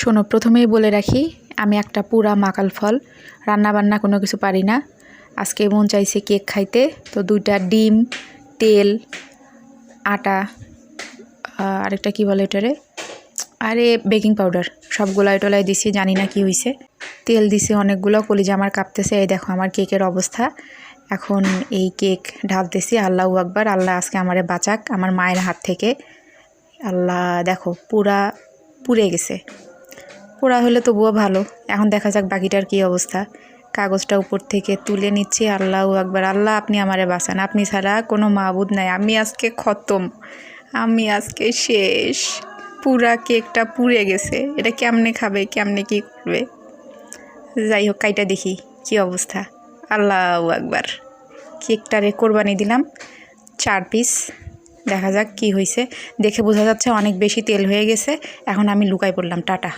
শোনো, প্রথমেই বলে রাখি, আমি একটা পুরা মাকাল ফল রান্না বান্না কোনো কিছু পারি না। আজকে মন চাইছে কেক খাইতে, তো দুইটা ডিম, তেল, আটা আরেকটা কি বলে এটারে আরে বেকিং পাউডার, সবগুলাই টলাই দিছি, জানি না কি হয়েছে তেল দিছি অনেকগুলো, কলিজা আমার কাঁপতেছে, এই দেখো আমার কেকের অবস্থা। এখন এই কেক ঢালতেছি, আল্লাহ আকবার, আল্লাহ আজকে আমারে বাঁচাক, আমার মায়ের হাত থেকে। আল্লাহ, দেখো, পুরা পুড়ে গেছে। পোড়া হলে তবুও ভালো। এখন দেখা যাক বাকিটার কি অবস্থা। কাগজটা উপর থেকে তুলে নিচ্ছি। আল্লাহ একবার আল্লাহ, আপনি আমারে বাঁচান। আপনি ছাড়া কোনো মাবুদ নাই। আমি আজকে খতম। আমি আজকে শেষ। পুরা কেকটা পুড়ে গেছে। এটা কেমনে খাবে? কেমনে কি করবে? যাই হোক, কাইটা দেখি কি অবস্থা। আল্লাহ একবার কেকটারে কোরবানি দিলাম। চার পিস। দেখা যাক কি হয়েছে দেখে বোঝা যাচ্ছে অনেক বেশি তেল হয়ে গেছে। এখন আমি লুকাই পড়লাম। টাটা।